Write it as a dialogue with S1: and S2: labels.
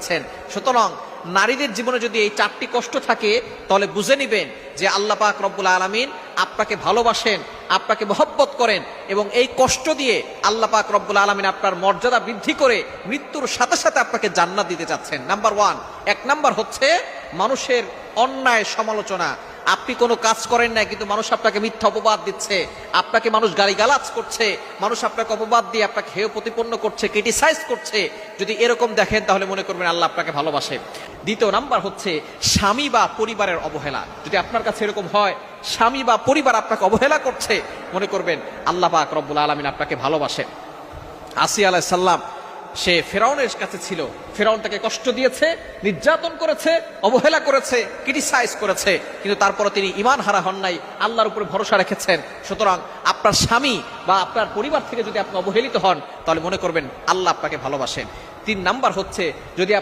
S1: আছেন সুতরাং নারীদের জীবনে যদি এই চারটি কষ্ট থাকে, তাহলে বুঝে নিবেন যে আল্লাহ পাক রব্বুল আলমিন আপনাকে ভালোবাসেন, আপনাকে মহব্বত করেন এবং এই কষ্ট দিয়ে আল্লাহ পাক রব্বুল আলমিন আপনার মর্যাদা বৃদ্ধি করে মৃত্যুর সাথে সাথে আপনাকে জান্নাত দিতে চাচ্ছেন। Number one. এক নাম্বার হচ্ছে মানুষের অন্যায় সমালোচনা। আপনি কোনো কাজ করেন না কিন্তু মানুষ আপনাকে মিথ্যা অপবাদ দিচ্ছে, আপনাকে মানুষ গালিগালাজ করছে, মানুষ আপনাকে অপবাদ দিয়ে আপনাকে হেয় প্রতিপন্ন করছে ক্রিটিসাইজ করছে। যদি এরকম দেখেন, তাহলে মনে করবেন আল্লাহ আপনাকে ভালোবাসে। দ্বিতীয় নাম্বার হচ্ছে স্বামী বা পরিবারের অবহেলা। যদি আপনার কাছে এরকম হয়, স্বামী বা পরিবার আপনাকে অবহেলা করছে, মনে করবেন আল্লাহ পাক রব্বুল আলমিন আপনাকে ভালোবাসেন আসি আলাহ সাল্লাম সে ফেরাউনের কাছে ছিল। ফেরাউন তাকে কষ্ট দিয়েছে, নির্যাতন করেছে, অবহেলা করেছে ক্রিটিসাইজ করেছে, কিন্তু তারপরে তিনি ইমান হারা হন নাই, আল্লাহর উপরে ভরসা রেখেছেন। সুতরাং আপনার স্বামী বা আপনার পরিবার থেকে যদি আপনি অবহেলিত হন, তাহলে মনে করবেন আল্লাহ আপনাকে ভালোবাসেন। তিন নাম্বার হচ্ছে, যদি